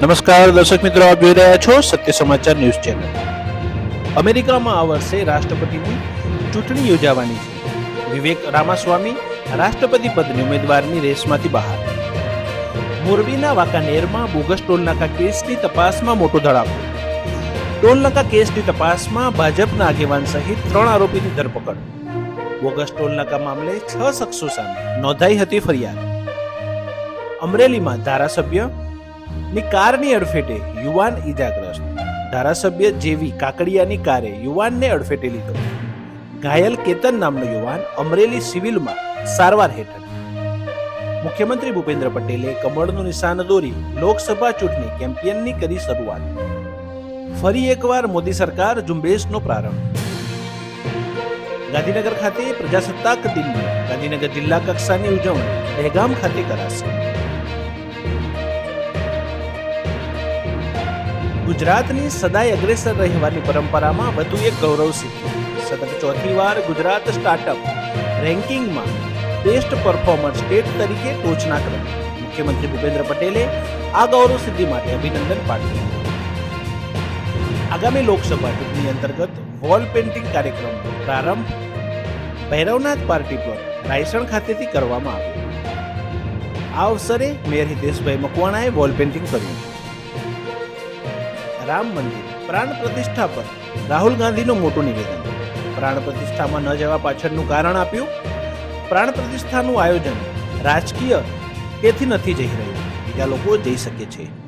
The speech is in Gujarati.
નમસ્કાર, દર્શક મિત્રો, આપ જોઈ રહ્યા છો સત્ય સમાચાર ન્યૂઝ ચેનલ. અમેરિકામાં આ વર્ષે રાષ્ટ્રપતિની ચૂંટણી યોજાવાની છે. વિવેક રામાસ્વામી રાષ્ટ્રપતિ પદની ઉમેદવારની રેસમાંથી બહાર. મોરબીના વાંકાનેરમાં બોગસ ટોલનાકા કેસની તપાસમાં મોટો ધડાકો. ટોલનાકા કેસની તપાસમાં ભાજપના આગેવાન સહિત ત્રણ આરોપીની ધરપકડ. બોગસ ટોલનાકા મામલે છ શખ્સો સામે નોંધાઈ હતી ફરિયાદ. અમરેલીમાં ધારાસભ્ય ની કારની અડફેટે યુવાન ઈજાગ્રસ્ત. ધારાસભ્ય જેવી કાકડિયાની કારે યુવાનને અડફેટે લીધો. ઘાયલ કેતન નામનો યુવાન અમરેલી સિવિલમાં સારવાર હેઠળ. મુખ્યમંત્રી ભૂપેન્દ્ર પટેલે કમળનું નિશાન દોરી લોકસભા ચૂંટણી કેમ્પિયનની કરી શરૂઆત. ફરી એકવાર મોદી સરકાર ઝુંબેશનો પ્રારંભ. ગાંધીનગર ખાતે પ્રજાસત્તાક દિનની ગાંધીનગર જિલ્લા કક્ષાની ઉજવણી દહેગામ ખાતે કરાશે. ગુજરાતની સદાય અગ્રેસર રહેવાની પરંપરામાં વધુ એક ગૌરવ સિદ્ધિ સતત ચોથી વાર ગુજરાત સ્ટાર્ટઅપ રેન્કિંગમાં બેસ્ટ પરફોર્મર સ્ટેટ તરીકે ટોચના ક્રમે મુખ્યમંત્રી ભૂપેન્દ્ર પટેલે આ ગૌરવ સિદ્ધિ માટે અભિનંદન પાઠવ્યું. આગામી લોકસભા ચૂંટણી અંતર્ગત વોલ પેઇન્ટિંગ કાર્યક્રમનો પ્રારંભ ભૈરવનાથ પાર્ટી પર રાયસણ ખાતેથી કરવામાં આવ્યો. આ અવસરે મેયર હિતેશભાઈ મકવાણાએ વોલ પેઇન્ટિંગ કર્યું. રામ મંદિર, પ્રાણ પ્રતિષ્ઠા પર રાહુલ ગાંધીનું મોટું નિવેદન. પ્રાણ પ્રતિષ્ઠામાં ન જવા પાછળનું કારણ આપ્યું? પ્રાણ પ્રતિષ્ઠાનું આયોજન રાજકીય તેથી નથી જઈ રહ્યું? બીજા લોકો જઈ શકે છે.